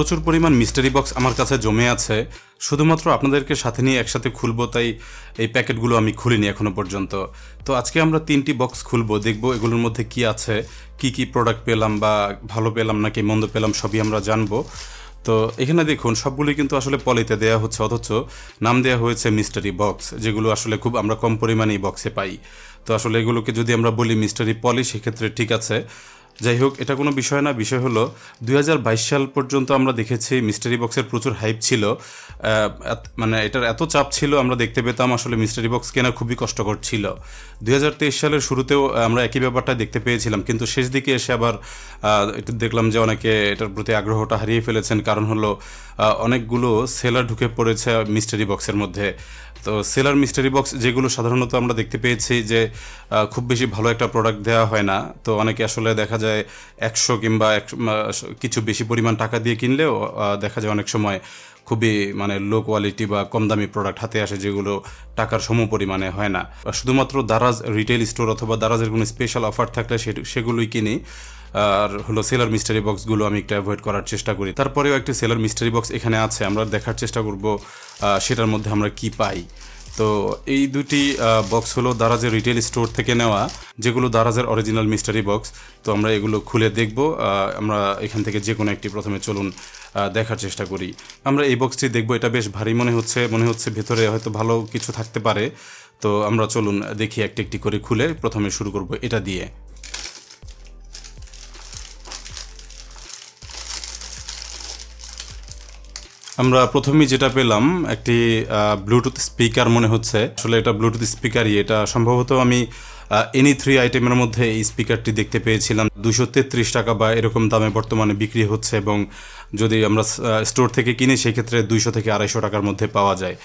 প্রচুর পরিমাণ mystery box আমার কাছে জমে আছে। শুধুমাত্র আপনাদেরকে সাথে নিয়ে একসাথে খুলবো, তাই এই প্যাকেটগুলো আমি খুলিনি এখনও পর্যন্ত। তো আজকে আমরা তিনটি বক্স খুলবো, দেখব এগুলোর মধ্যে কি আছে, কি কি প্রোডাক্ট পেলাম বা ভালো পেলাম নাকি মন্দ পেলাম, সবই আমরা জানব। তো এখানে দেখুন সবগুলি কিন্তু আসলে পলিতে দেওয়া হচ্ছে, অথচ নাম দেওয়া হয়েছে মিস্টারি বক্স যেগুলো আসলে খুব আমরা কম পরিমাণেই বক্সে পাই। তো আসলে এগুলোকে যদি আমরা বলি মিস্টারি পলি সেক্ষেত্রে ঠিক আছে। যাই হোক, এটা কোনো বিষয় না। বিষয় হলো, দুই হাজার বাইশ সাল পর্যন্ত আমরা দেখেছি মিস্টারি বক্সের প্রচুর হাইপ ছিল। মানে এটার এত চাপ ছিল, আমরা দেখতে পেতাম আসলে মিস্টারি বক্স কেনা খুবই কষ্টকর ছিল। দুই হাজার তেইশ সালের শুরুতেও আমরা একই ব্যাপারটা দেখতে পেয়েছিলাম, কিন্তু শেষ দিকে এসে আবার এটা দেখলাম যে অনেকে এটার প্রতি আগ্রহটা হারিয়ে ফেলেছেন। কারণ হলো অনেকগুলো সেলার ঢুকে পড়েছে মিস্টারি বক্সের মধ্যে। তো সেলার মিস্টারি বক্স যেগুলো সাধারণত আমরা দেখতে পেয়েছি যে খুব বেশি ভালো একটা প্রোডাক্ট দেওয়া হয় না। তো অনেকে আসলে দেখা যায় একশো কিংবা একশো, কিছু বেশি পরিমাণ টাকা দিয়ে কিনলেও দেখা যায় অনেক সময় খুবই মানে লো কোয়ালিটি বা কম দামি প্রোডাক্ট হাতে আসে যেগুলো টাকার সম পরিমাণে হয় না। শুধুমাত্র দারাজ রিটেল স্টোর অথবা দারাজের কোনো স্পেশাল অফার থাকলে সেগুলোই কিনি। আর হলো সেলার মিস্টারি বক্সগুলো আমি একটু অ্যাভয়েড করার চেষ্টা করি। তারপরেও একটি সেলার মিস্টারি বক্স এখানে আছে আমরা দেখার চেষ্টা করব সেটার মধ্যে আমরা কি পাই। তো এই দুটি বক্স হলো দারাজের রিটেল স্টোর থেকে নেওয়া, যেগুলো দারাজের অরিজিনাল মিস্টারি বক্স তো আমরা এগুলো খুলে দেখব আমরা এখান থেকে যে কোনো একটি প্রথমে চলুন দেখার চেষ্টা করি। আমরা এই বক্সটি দেখব, এটা বেশ ভারী মনে হচ্ছে মনে হচ্ছে ভেতরে হয়তো ভালো কিছু থাকতে পারে। তো আমরা চলুন দেখি একটি একটি করে খুলে প্রথমে শুরু করব এটা দিয়ে। আমরা প্রথমেই যেটা পেলাম, একটি ব্লুটুথ স্পিকার মনে হচ্ছে। আসলে এটা ব্লুটুথ স্পিকারই এটা সম্ভবত আমি এনি থ্রি আইটেমের মধ্যে এই স্পিকারটি দেখতে পেয়েছিলাম। দুশো তেত্রিশ টাকা বা এরকম দামে বর্তমানে বিক্রি হচ্ছে এবং যদি আমরা স্টোর থেকে কিনি, সেক্ষেত্রে দুইশো থেকে আড়াইশো টাকার মধ্যে পাওয়া যায়।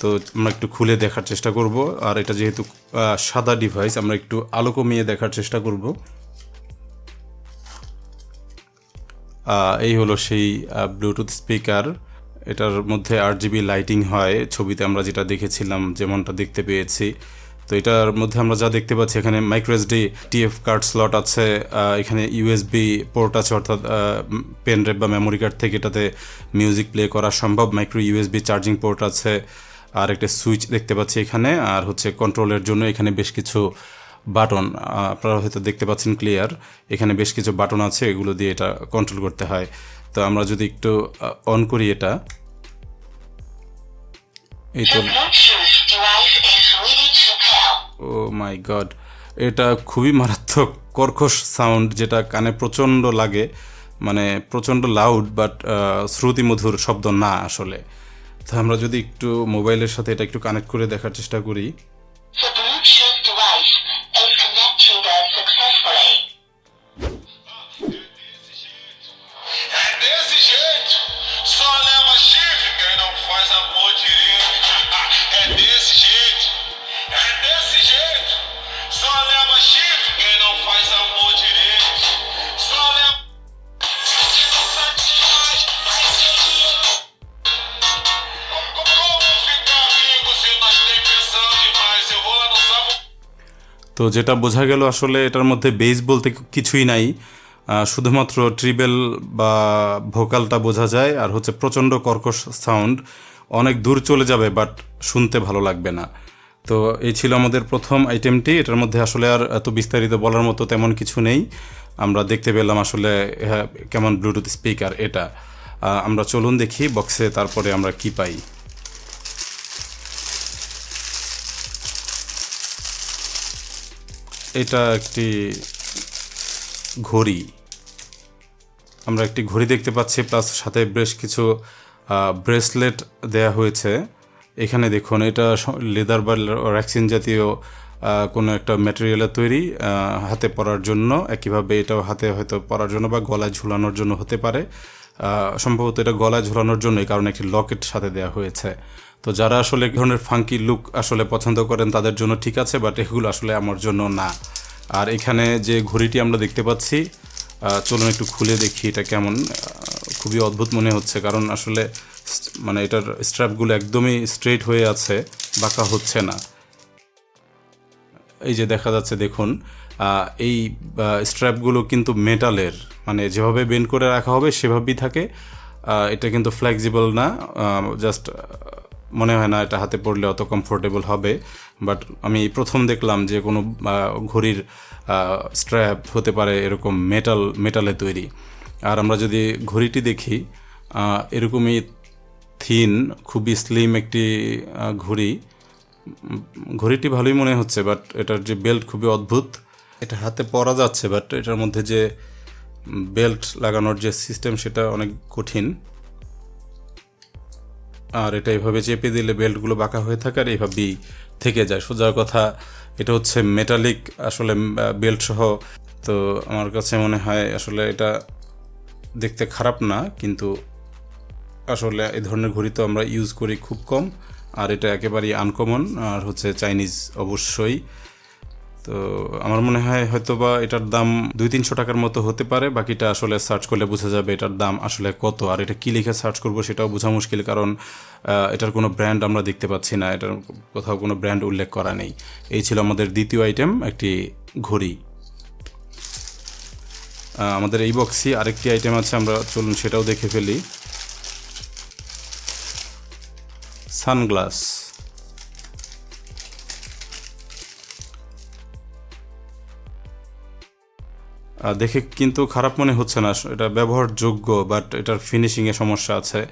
তো আমরা একটু খুলে দেখার চেষ্টা করব। আর এটা যেহেতু সাদা ডিভাইস আমরা একটু আলো কমিয়ে দেখার চেষ্টা করব। এই হলো সেই ব্লুটুথ স্পিকার এটার মধ্যে আট জিবি লাইটিং হয়। ছবিতে আমরা যেটা দেখেছিলাম, যেমনটা দেখতে পেয়েছি। তো এটার মধ্যে আমরা যা দেখতে পাচ্ছি, এখানে মাইক্রোএসডি টিএফ কার্ড স্লট আছে এখানে ইউএসবি পোর্ট আছে, অর্থাৎ পেন ড্রাইভ বা মেমোরি কার্ড থেকে এটাতে মিউজিক প্লে করা সম্ভব। মাইক্রো ইউএসবি চার্জিং পোর্ট আছে, আর একটা সুইচ দেখতে পাচ্ছি এখানে, আর হচ্ছে কন্ট্রোলের জন্য এখানে বেশ কিছু বাটন আপনারা হয়তো দেখতে পাচ্ছেন ক্লিয়ার এখানে বেশ কিছু বাটন আছে, এগুলো দিয়ে এটা কন্ট্রোল করতে হয়। তো আমরা যদি একটু অন করি এটা। এই তো. ও মাই গড এটা খুবই মারাত্মক, কর্কশ সাউন্ড যেটা কানে প্রচণ্ড লাগে। মানে প্রচণ্ড লাউড বাট শ্রুতিমধুর শব্দ না আসলে। তো আমরা যদি একটু মোবাইলের সাথে এটা একটু কানেক্ট করে দেখার চেষ্টা করি। Faz amor direito. É desse jeito, é desse jeito, só leva chifre quem não faz amor direito. Só leva. Se não satisfaz, vai ser Como ficar rico se nós tem pensão demais? Eu vou lá no sabor. তো যেটা বোঝা গেল আসলে এটার মধ্যে base বলতে কিছুই নাই আহ, শুধুমাত্র ট্রিবেল বা ভোকালটা বোঝা যায় আর হচ্ছে প্রচণ্ড কর্কশ সাউন্ড অনেক দূর চলে যাবে বাট শুনতে ভালো লাগবে না। তো এই ছিল আমাদের প্রথম আইটেমটি এটার মধ্যে আসলে আর এত বিস্তারিত বলার মতো তেমন কিছু নেই। আমরা দেখতে পেলাম আসলে হ্যাঁ, কেমন ব্লুটুথ স্পিকার এটা। আমরা চলুন দেখি বক্সে তারপরে আমরা কি পাই। এটা একটি ঘড়ি। আমরা একটি ঘড়ি দেখতে পাচ্ছি প্লাস সাথে বেশ কিছু ব্রেসলেট দেয়া হয়েছে। এখানে দেখুন, এটা লেদার বা র্যাক্সিন জাতীয় কোনো একটা ম্যাটেরিয়ালের তৈরি হাতে পরার জন্য। একইভাবে এটাও হাতে হয়তো পরার জন্য বা গলায় ঝুলানোর জন্য হতে পারে। সম্ভবত এটা গলায় ঝুলানোর জন্যই কারণ একটি লকেট সাথে দেওয়া হয়েছে। তো যারা আসলে ধরনের ফাঙ্কি লুক আসলে পছন্দ করেন, তাদের জন্য ঠিক আছে বাট এগুলো আসলে আমার জন্য না। আর এখানে যে ঘড়িটি আমরা দেখতে পাচ্ছি চলুন একটু খুলে দেখি এটা কেমন। খুবই অদ্ভুত মনে হচ্ছে, কারণ আসলে মানে এটার স্ট্র্যাপগুলো একদমই স্ট্রেট হয়ে আছে, বাঁকা হচ্ছে না। এই যে দেখা যাচ্ছে, দেখুন এই স্ট্র্যাপগুলো কিন্তু মেটালের মানে যেভাবে বেন্ড করে রাখা হবে সেভাবেই থাকে। এটা কিন্তু ফ্লেক্সিবল না জাস্ট মনে হয় না এটা হাতে পড়লে অত কমফোর্টেবল হবে বাট আমি প্রথম দেখলাম যে কোনো ঘড়ির স্ট্র্যাপ হতে পারে এরকম মেটাল মেটালে তৈরি। আর আমরা যদি ঘড়িটি দেখি এরকমই থিন খুবই স্লিম একটি ঘড়ি। ঘড়িটি ভালোই মনে হচ্ছে বাট এটার যে বেল্ট খুবই অদ্ভুত। এটা হাতে পরা যাচ্ছে বাট এটার মধ্যে যে বেল্ট লাগানোর যে সিস্টেম সেটা অনেক কঠিন। আর এটা এইভাবে চেপে দিলে বেল্টগুলো বাঁকা হয়ে থাকে আর এইভাবেই থেকে যায়। সোজা কথা, এটা হচ্ছে মেটালিক আসলে বেল্ট সহ। তো আমার কাছে মনে হয় আসলে এটা দেখতে খারাপ না, কিন্তু আসলে এই ধরনের ঘড়ি তো আমরা ইউজ করি খুব কম। আর এটা একেবারেই আনকমন আর হচ্ছে চাইনিজ অবশ্যই। তো আমার মনে হয় হয়তো বা এটার দাম দুই তিনশো টাকার মতো হতে পারে, বাকিটা আসলে সার্চ করলে বোঝা যাবে এটার দাম আসলে কত। আর এটা কী লিখে সার্চ করব সেটাও বোঝা মুশকিল, কারণ এটার কোনো ব্র্যান্ড আমরা দেখতে পাচ্ছি না, এটার কোথাও কোনো ব্র্যান্ড উল্লেখ করা নেই। এই ছিল আমাদের দ্বিতীয় আইটেম একটি ঘড়ি। আমাদের এই বক্সি আরেকটি আইটেম আছে, আমরা চলুন সেটাও দেখে ফেলি। সানগ্লাস। দেখে কিন্তু খারাপ মনে হচ্ছে না। এটা ব্যবহারযোগ্য বাট এটার ফিনিশিংয়ে সমস্যা আছে।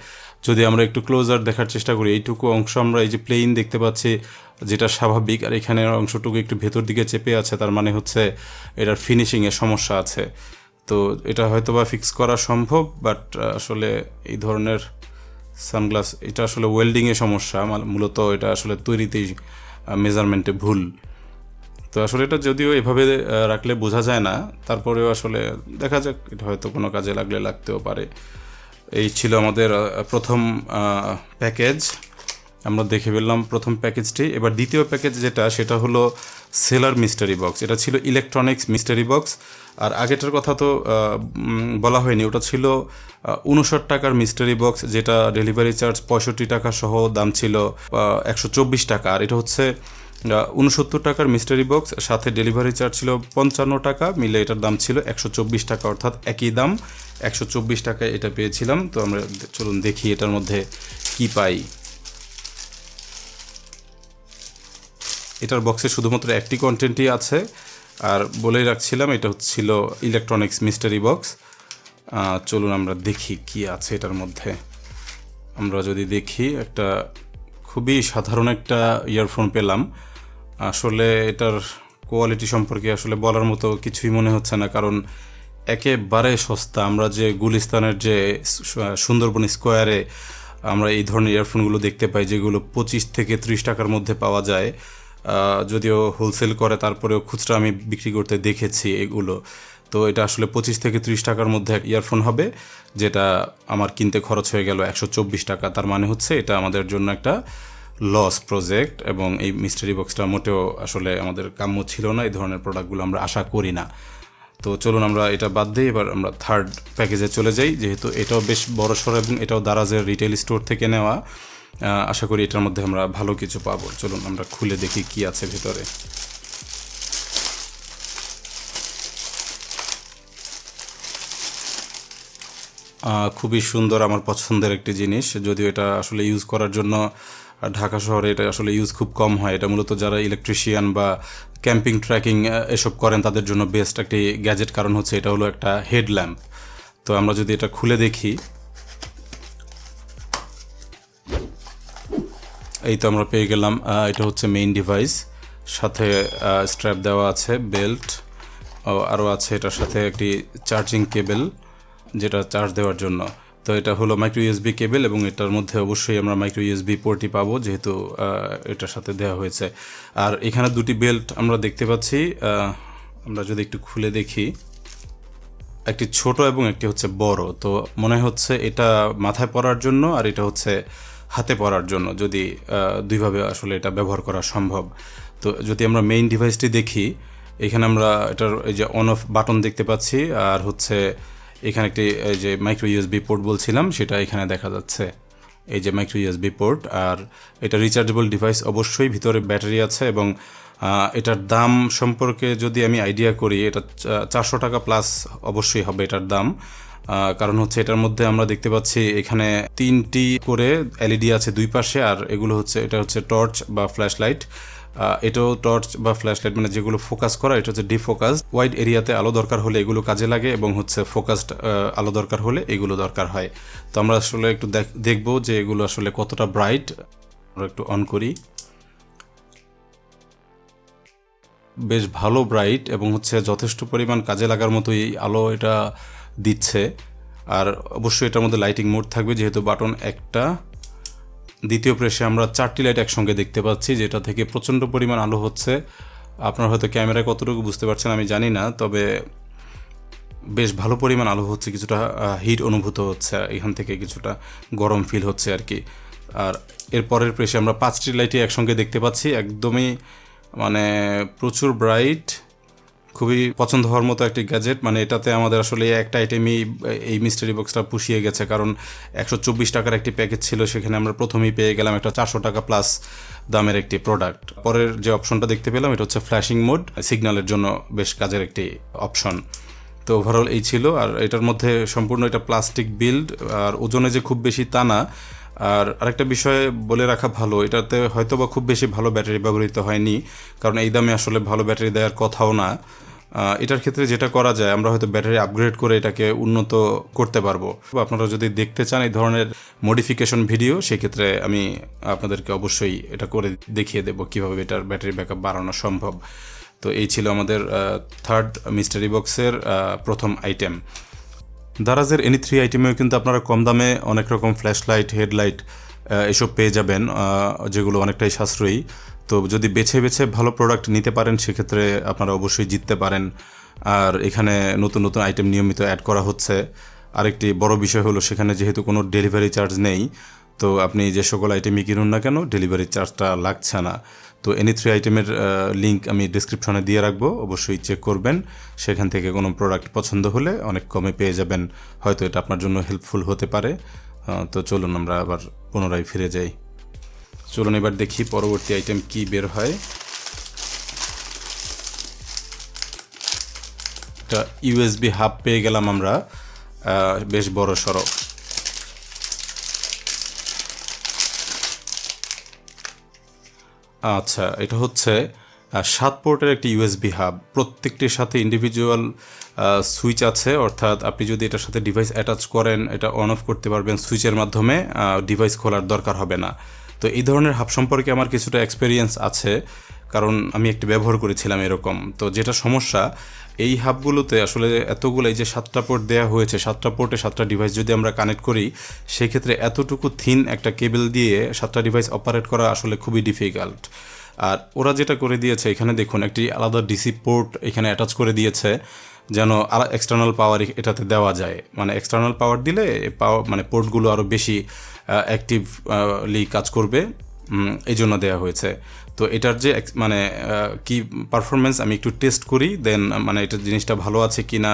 যদি আমরা একটু ক্লোজার দেখার চেষ্টা করি, এইটুকু অংশ আমরা এই যে প্লেন দেখতে পাচ্ছি, যেটা স্বাভাবিক, আর এখানের অংশটুকু একটু ভেতর দিকে চেপে আছে, তার মানে হচ্ছে এটার ফিনিশিংয়ে সমস্যা আছে। তো এটা হয়তো বা ফিক্স করা সম্ভব বাট আসলে এই ধরনের সানগ্লাস এটা আসলে ওয়েল্ডিংয়ে সমস্যা। মাল- মূলত এটা আসলে তৈরিতেই মেজারমেন্টে ভুল। তো আসলে এটা যদিও এভাবে রাখলে বোঝা যায় না, তারপরেও আসলে দেখা যাক, এটা হয়তো কোনো কাজে লাগলে লাগতেও পারে। এই ছিল আমাদের প্রথম প্যাকেজ। আমরা দেখে ফেললাম প্রথম প্যাকেজটি। এবার দ্বিতীয় প্যাকেজ যেটা, সেটা হলো সেলার মিস্টারি বক্স। এটা ছিল ইলেকট্রনিক্স মিস্টারি বক্স। আর আগেটার কথা তো বলা হয়নি। ওটা ছিল উনষাট টাকার মিস্টারি বক্স, যেটা ডেলিভারি চার্জ পঁয়ষট্টি টাকা সহ দাম ছিল একশো চব্বিশ টাকা। আর এটা হচ্ছে উনসত্তর টাকার মিস্টারি বক্স সাথে ডেলিভারি চার্জ ছিল পঞ্চান্ন টাকা, মিলে এটার দাম ছিল একশো চব্বিশ টাকা, অর্থাৎ একই দাম। একশো চব্বিশ টাকায় এটা পেয়েছিলাম, তো আমরা চলুন দেখি এটার মধ্যে কি পাই। এটার বক্সে শুধুমাত্র একটি কন্টেন্টই আছে, আর বলেই রাখছিলাম এটা হচ্ছিল ইলেকট্রনিক্স মিস্টারি বক্স চলুন আমরা দেখি কি আছে এটার মধ্যে। আমরা যদি দেখি, একটা খুবই সাধারণ একটা ইয়ারফোন পেলাম। আসলে এটার কোয়ালিটি সম্পর্কে আসলে বলার মতো কিছুই মনে হচ্ছে না, কারণ একেবারে সস্তা। আমরা যে গুলিস্তানের যে সুন্দরবন স্কোয়ারে আমরা এই ধরনের ইয়ারফোনগুলো দেখতে পাই, যেগুলো পঁচিশ থেকে ত্রিশ টাকার মধ্যে পাওয়া যায় যদিও হোলসেল করে, তারপরেও খুচরা আমি বিক্রি করতে দেখেছি এগুলো। তো এটা আসলে পঁচিশ থেকে ত্রিশ টাকার মধ্যে এক ইয়ারফোন হবে, যেটা আমার কিনতে খরচ হয়ে গেল একশো চব্বিশ টাকা। তার মানে হচ্ছে এটা আমাদের জন্য একটা লস প্রজেক্ট এবং এই মিস্টারি বক্সটা মোটেও আসলে আমাদের কাম্য ছিল না, এই ধরনের প্রোডাক্টগুলো আমরা আশা করি না। তো চলুন আমরা এটা বাদ দিই এবার আমরা থার্ড প্যাকেজে চলে যাই, যেহেতু এটাও বেশ বড় সড়ো এবং এটাও দারাজের রিটেল স্টোর থেকে নেওয়া। আশা করি এটার মধ্যে আমরা ভালো কিছু পাবো। চলুন আমরা খুলে দেখি কি আছে ভেতরে। খুবই সুন্দর, আমার পছন্দের একটি জিনিস। যদিও এটা আসলে ইউজ করার জন্য ঢাকা শহরে এটা আসলে ইউজ খুব কম হয়। এটা মূলত যারা ইলেকট্রিশিয়ান বা ক্যাম্পিং ট্র্যাকিং এসব করেন, তাদের জন্য বেস্ট একটি গ্যাজেট কারণ হচ্ছে এটা হলো একটা হেডল্যাম্প তো আমরা যদি এটা খুলে দেখি। এই তো আমরা পেয়ে গেলাম এটা হচ্ছে মেইন ডিভাইস সাথে স্ট্র্যাপ দেওয়া আছে বেল্ট আরও আছে এটার সাথে একটি চার্জিং কেবেল যেটা চার্জ দেওয়ার জন্য। তো এটা হলো মাইক্রো ইউএসবি কেবল এবং এটার মধ্যে অবশ্যই আমরা মাইক্রো ইউএসবি পোর্টই পাবো, যেহেতু এটার সাথে দেওয়া হয়েছে। আর এখানে দুটি বেল্ট আমরা দেখতে পাচ্ছি আমরা যদি একটু খুলে দেখি। একটি ছোট এবং একটি হচ্ছে বড়। তো মনে হচ্ছে এটা মাথায় পরার জন্য আর এটা হচ্ছে হাতে পরার জন্য, যদি দুইভাবে আসলে এটা ব্যবহার করা সম্ভব। তো যদি আমরা মেইন ডিভাইসটি দেখি, এখানে আমরা এটার এই যে অন অফ বাটন দেখতে পাচ্ছি, আর হচ্ছে এখানে একটি যে মাইক্রো ইউএসবি পোর্ট বলছিলাম, সেটা এখানে দেখা যাচ্ছে। এই যে মাইক্রো ইউএসবি পোর্ট আর এটা রিচার্জেবল ডিভাইস অবশ্যই ভিতরে ব্যাটারি আছে এবং এটার দাম সম্পর্কে যদি আমি আইডিয়া করি, এটা চারশো টাকা প্লাস অবশ্যই হবে এটার দাম। কারণ হচ্ছে এটার মধ্যে আমরা দেখতে পাচ্ছি এখানে তিনটি করে এলইডি আছে দুই পাশে, আর এগুলো হচ্ছে, এটা হচ্ছে টর্চ বা ফ্ল্যাশ লাইট এটাও টর্চ বা ফ্ল্যাশ লাইট মানে যেগুলো ফোকাস করা, এটা হচ্ছে ডিফোকাস ওয়াইড এরিয়াতে আলো দরকার হলে এগুলো কাজে লাগে এবং হচ্ছে ফোকাসড আলো দরকার হলে এগুলো দরকার হয়। তো আমরা আসলে একটু দেখ- দেখব যে এগুলো আসলে কতটা ব্রাইট আমরা একটু অন করি। বেশ ভালো ব্রাইট এবং হচ্ছে যথেষ্ট পরিমাণ কাজে লাগার মতোই আলো এটা দিচ্ছে। আর অবশ্যই এটার মধ্যে লাইটিং মোড থাকবে, যেহেতু বাটন একটা। দ্বিতীয় প্রেসে আমরা চারটি লাইট একসঙ্গে দেখতে পাচ্ছি, যেটা থেকে প্রচণ্ড পরিমাণ আলো হচ্ছে। আপনার হয়তো ক্যামেরায় কতটুকু বুঝতে পারছেন আমি জানি না, তবে বেশ ভালো পরিমাণ আলো হচ্ছে, কিছুটা হিট অনুভূত হচ্ছে, এখান থেকে কিছুটা গরম ফিল হচ্ছে আর কি। আর এর পরের প্রেসে আমরা পাঁচটি লাইটই একসঙ্গে দেখতে পাচ্ছি, একদমই মানে প্রচুর ব্রাইট খুবই পছন্দ হওয়ার মতো একটি গ্যাজেট মানে এটাতে আমাদের আসলে একটা আইটেমই এই মিস্টারি বক্সটা পুষিয়ে গেছে। কারণ একশো চব্বিশ টাকার একটি প্যাকেজ ছিল, সেখানে আমরা প্রথমেই পেয়ে গেলাম একটা চারশো টাকা প্লাস দামের একটি প্রোডাক্ট পরের যে অপশনটা দেখতে পেলাম, এটা হচ্ছে ফ্ল্যাশিং মোড সিগন্যালের জন্য বেশ কাজের একটি অপশন তো ওভারঅল এই ছিল, আর এটার মধ্যে সম্পূর্ণ এটা প্লাস্টিক বিল্ড আর ওজনে যে খুব বেশি তা না আর আরেকটা বিষয় বলে রাখা ভালো, এটাতে হয়তো বা খুব বেশি ভালো ব্যাটারি ব্যবহৃত হয়নি, কারণ এই দামে আসলে ভালো ব্যাটারি দেওয়ার কথাও না। এটার ক্ষেত্রে যেটা করা যায়, আমরা হয়তো ব্যাটারি আপগ্রেড করে এটাকে উন্নত করতে পারব। আপনারা যদি দেখতে চান এই ধরনের মডিফিকেশন ভিডিও সেক্ষেত্রে আমি আপনাদেরকে অবশ্যই এটা করে দেখিয়ে দেবো কীভাবে এটার ব্যাটারি ব্যাকআপ বাড়ানো সম্ভব। তো এই ছিল আমাদের থার্ড মিস্টারি বক্সের প্রথম আইটেম দারাজের এনি থ্রি আইটেমেও কিন্তু আপনারা কম দামে অনেক রকম ফ্ল্যাশ লাইট হেডলাইট এসব পেয়ে যাবেন যেগুলো অনেকটাই সাশ্রয়ী। তো যদি বেছে বেছে ভালো প্রোডাক্ট নিতে পারেন, সেক্ষেত্রে আপনারা অবশ্যই জিততে পারেন। আর এখানে নতুন নতুন আইটেম নিয়মিত অ্যাড করা হচ্ছে। আরেকটি বড় বিষয় হলো, সেখানে যেহেতু কোনো ডেলিভারি চার্জ নেই, তো আপনি যে সকল আইটেমই কিনুন না কেন ডেলিভারি চার্জটা লাগছে না। তো এনি থ্রি আইটেমের লিঙ্ক আমি ডিসক্রিপশনে দিয়ে রাখব, অবশ্যই চেক করবেন। সেখান থেকে কোনো প্রোডাক্ট পছন্দ হলে অনেক কমে পেয়ে যাবেন। হয়তো এটা আপনার জন্য হেল্পফুল হতে পারে। তো চলুন আমরা আবার পুনরায় ফিরে যাই। চলুন এবার দেখি পরবর্তী আইটেম কি বের হয়। একটা ইউএসবি হাব পেয়ে গেলাম আমরা। বেশ বড় সড়ক আচ্ছা এটা হচ্ছে সাত পোর্টের একটি ইউএসবি হাব প্রত্যেকটির সাথে ইন্ডিভিজুয়াল সুইচ আছে, অর্থাৎ আপনি যদি এটার সাথে ডিভাইস অ্যাটাচ করেন, এটা অন অফ করতে পারবেন সুইচের মাধ্যমে ডিভাইস খোলার দরকার হবে না। তো এই ধরনের হাব সম্পর্কে আমার কিছুটা এক্সপিরিয়েন্স আছে। কারণ আমি একটি ব্যবহার করেছিলাম এরকম। তো যেটা সমস্যা, এই হাবগুলোতে আসলে এতগুলো এই যে সাতটা পোর্ট দেওয়া হয়েছে, সাতটা পোর্টে সাতটা ডিভাইস যদি আমরা কানেক্ট করি, সেক্ষেত্রে এতটুকু থিন একটা কেবল দিয়ে সাতটা ডিভাইস অপারেট করা আসলে খুবই ডিফিকাল্ট আর ওরা যেটা করে দিয়েছে, এখানে দেখুন, একটি আলাদা ডিসি পোর্ট এখানে অ্যাটাচ করে দিয়েছে, যেন এক্সটার্নাল পাওয়ার এটাতে দেওয়া যায়। মানে এক্সটার্নাল পাওয়ার দিলে পাওয়ার মানে পোর্টগুলো আরও বেশি অ্যাক্টিভলি কাজ করবে। এই জন্য দেওয়া হয়েছে। তো এটার যে মানে কি পারফরমেন্স আমি একটু টেস্ট করি দেন মানে এটা জিনিসটা ভালো আছে কি না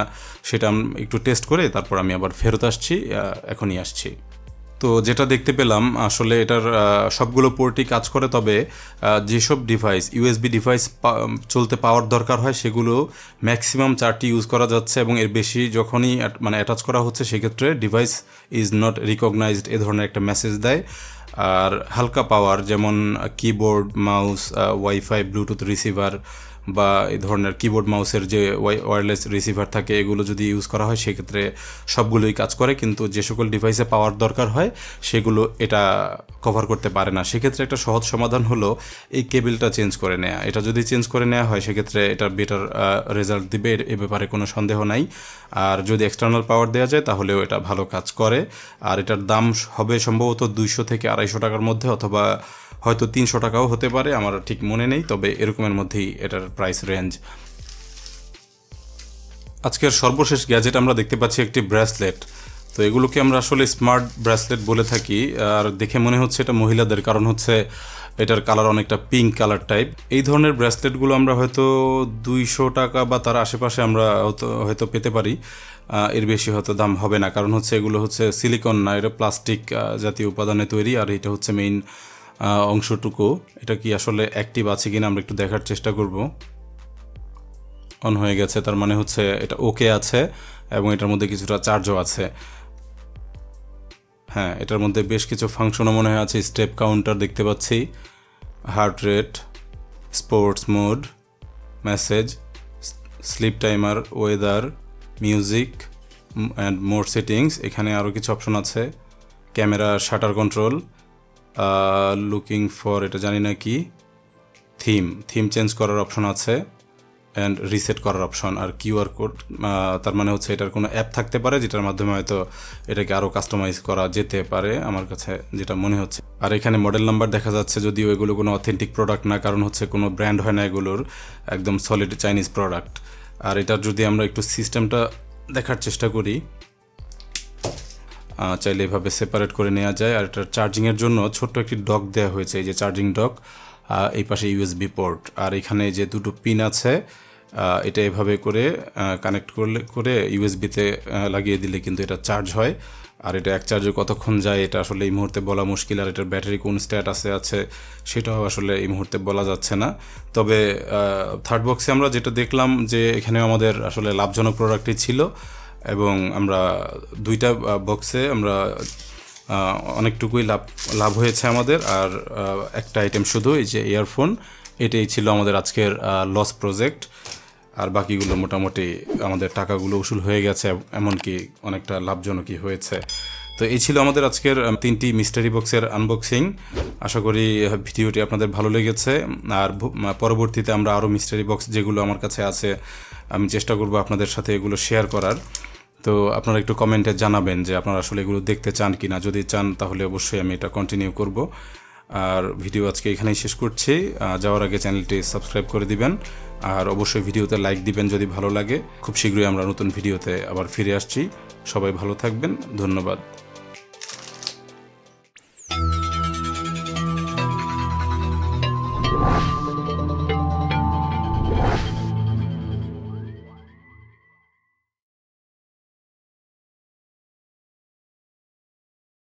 সেটা আমি একটু টেস্ট করে তারপর আমি আবার ফেরত আসছি এখনই আসছি। তো যেটা দেখতে পেলাম, আসলে এটার সবগুলো পোর্টই কাজ করে, তবে যেসব ডিভাইস ইউএসবি ডিভাইস চলতে পাওয়ার দরকার হয়, সেগুলো ম্যাক্সিমাম চারটি ইউজ করা যাচ্ছে এবং এর বেশি যখনই মানে অ্যাটাচ করা হচ্ছে, সেক্ষেত্রে ডিভাইস ইজ নট রিকগনাইজড এ ধরনের একটা মেসেজ দেয়। আর হালকা পাওয়ার যেমন keyboard mouse WiFi Bluetooth receiver বা এই ধরনের কিবোর্ড মাউসের যে ওয়্যারলেস রিসিভার থাকে, এগুলো যদি ইউজ করা হয়, সেক্ষেত্রে সবগুলোই কাজ করে। কিন্তু যে সকল ডিভাইসে পাওয়ার দরকার হয়, সেগুলো এটা কভার করতে পারে না। সেক্ষেত্রে একটা সহজ সমাধান হলো, এই কেবিলটা চেঞ্জ করে নেওয়া এটা যদি চেঞ্জ করে নেওয়া হয়, সেক্ষেত্রে এটা বেটার রেজাল্ট দিবে। এ ব্যাপারে কোনো সন্দেহ নাই। আর যদি এক্সটার্নাল পাওয়ার দেওয়া যায়, তাহলেও এটা ভালো কাজ করে। আর এটার দাম হবে সম্ভবত দুইশো থেকে আড়াইশো টাকার মধ্যে, অথবা হয়তো তিনশো টাকাও হতে পারে, আমার ঠিক মনে নেই, তবে এরকমের মধ্যেই এটার প্রাইস রেঞ্জ আজকের সর্বশেষ গ্যাজেট আমরা দেখতে পাচ্ছি একটি ব্রেসলেট তো এগুলোকে আমরা আসলে স্মার্ট ব্রেসলেট বলে থাকি, আর দেখে মনে হচ্ছে এটা মহিলাদের, কারণ হচ্ছে এটার কালার অনেকটা পিঙ্ক কালার টাইপ এই ধরনের ব্রেসলেটগুলো আমরা হয়তো দুইশো টাকা বা তার আশেপাশে আমরা হয়তো পেতে পারি এর বেশি হয়তো দাম হবে না। কারণ হচ্ছে এগুলো হচ্ছে সিলিকন না, এটা প্লাস্টিক জাতীয় উপাদানে তৈরি, আর এটা হচ্ছে মেইন অংশটুকু। এটা কি আসলে অ্যাক্টিভ আছে কিনা আমরা একটু দেখার চেষ্টা করব। অন হয়ে গেছে, তার মানে হচ্ছে এটা ওকে আছে এবং এটার মধ্যে কিছুটা চার্জও আছে। হ্যাঁ এটার মধ্যে বেশ কিছু ফাংশনও মনে হয় আছে। স্টেপ কাউন্টার দেখতে পাচ্ছি। Heart rate sports mode message sleep timer weather music and more settings এখানে আরও কিছু অপশন আছে। Camera shutter control looking for এটা জানি না কি থিম থিম চেঞ্জ করার অপশন আছে অ্যান্ড রিসেট করার অপশন আর কিউআর কোড তার মানে হচ্ছে এটার কোনো অ্যাপ থাকতে পারে, যেটার মাধ্যমে হয়তো এটাকে আরও কাস্টমাইজ করা যেতে পারে, আমার কাছে যেটা মনে হচ্ছে। আর এখানে মডেল নাম্বার দেখা যাচ্ছে, যদিও এগুলো কোনো অথেন্টিক প্রোডাক্ট না, কারণ হচ্ছে কোনো ব্র্যান্ড হয় না এগুলোর, একদম সলিড চাইনিজ প্রোডাক্ট আর এটার যদি আমরা একটু সিস্টেমটা দেখার চেষ্টা করি চাইলে এভাবে সেপারেট করে নেওয়া যায়। আর এটার চার্জিংয়ের জন্য ছোট্ট একটি ডক দেওয়া হয়েছে, এই যে চার্জিং ডক এই পাশে ইউএসবি পোর্ট আর এখানে যে দুটো পিন আছে এটা এভাবে করে কানেক্ট করলে, করে ইউএসবিতে লাগিয়ে দিলে কিন্তু এটা চার্জ হয়। আর এটা এক চার্জে কতক্ষণ যায়, এটা আসলে এই মুহূর্তে বলা মুশকিল। আর এটার ব্যাটারি কোন স্ট্যাটাসে আছে, সেটাও আসলে এই মুহূর্তে বলা যাচ্ছে না। তবে থার্ড বক্সে আমরা যেটা দেখলাম যে এখানে আমাদের আসলে লাভজনক প্রোডাক্টই ছিল। এবং আমরা দুইটা বক্সে আমরা অনেকটুকুই লাভ লাভ হয়েছে আমাদের। আর একটা আইটেম শুধু, এই যে ইয়ারফোন এটাই ছিল আমাদের আজকের লস প্রজেক্ট আর বাকিগুলো মোটামুটি আমাদের টাকাগুলো উসুল হয়ে গেছে, এমনকি অনেকটা লাভজনকই হয়েছে। তো এই ছিল আমাদের আজকের তিনটি মিস্টারি বক্সের আনবক্সিং আশা করি ভিডিওটি আপনাদের ভালো লেগেছে। আর পরবর্তীতে আমরা আরও মিস্টারি বক্স যেগুলো আমার কাছে আছে, আমি চেষ্টা করব আপনাদের সাথে এগুলো শেয়ার করার। তো আপনারা একটু কমেন্টে জানাবেন যে আপনারা আসলে এগুলো দেখতে চান কি না যদি চান, তাহলে অবশ্যই আমি এটা কন্টিনিউ করব। আর ভিডিও আজকে এখানেই শেষ করছি। যাওয়ার আগে চ্যানেলটি সাবস্ক্রাইব করে দিবেন। আর অবশ্যই ভিডিওতে লাইক দিবেন যদি ভালো লাগে। খুব শীঘ্রই আমরা নতুন ভিডিওতে আবার ফিরে আসছি। সবাই ভালো থাকবেন। ধন্যবাদ।